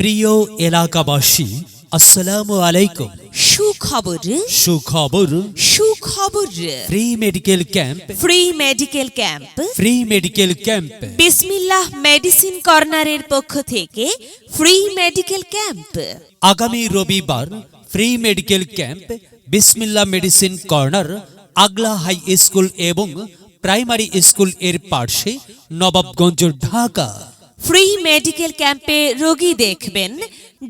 প্রিয় এলাকাবাসী আসসালামু আলাইকুম। সুখবর? সুখবর? সুখবর। Free medical camp free medical camp free medical camp Bismillah medicine কর্নারের পক্ষ থেকে ফ্রি মেডিকেল ক্যাম্প আগামী রবিবার free medical camp Bismillah medicine corner Agla high school এবং প্রাইমারি স্কুলের পার্শ্বে নবাবগঞ্জ ঢাকা। ফ্রি মেডিকেল ক্যাম্পে রোগী দেখবেন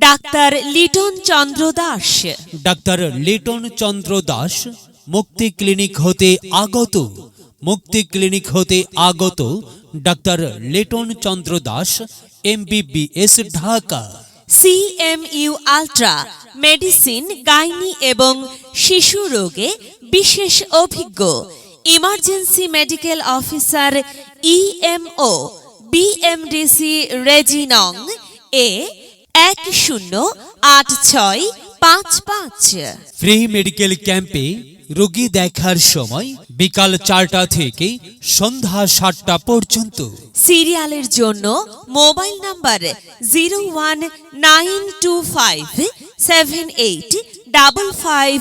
doctor Liton Chandra Das. Doctor Liton Chandra Das Mukti clinic হতে আগত মুক্তি ক্লিনিক হতে আগত doctor Liton Chandra Das MBBS Dhaka. CMU ultra medicine gynae এবং শিশু রোগে বিশেষ অভিজ্ঞ। Emergency medical officer EMO BMDC রেজিনং A এক শূন্য আট ছয় পাঁচ পাঁচ। ফ্রি মেডিকেল ক্যাম্পে রোগী দেখার সময় বিকাল চারটা থেকে সন্ধ্যা সাতটা পর্যন্ত। সিরিয়ালের জন্য mobile number zero one nine two five seven eight double five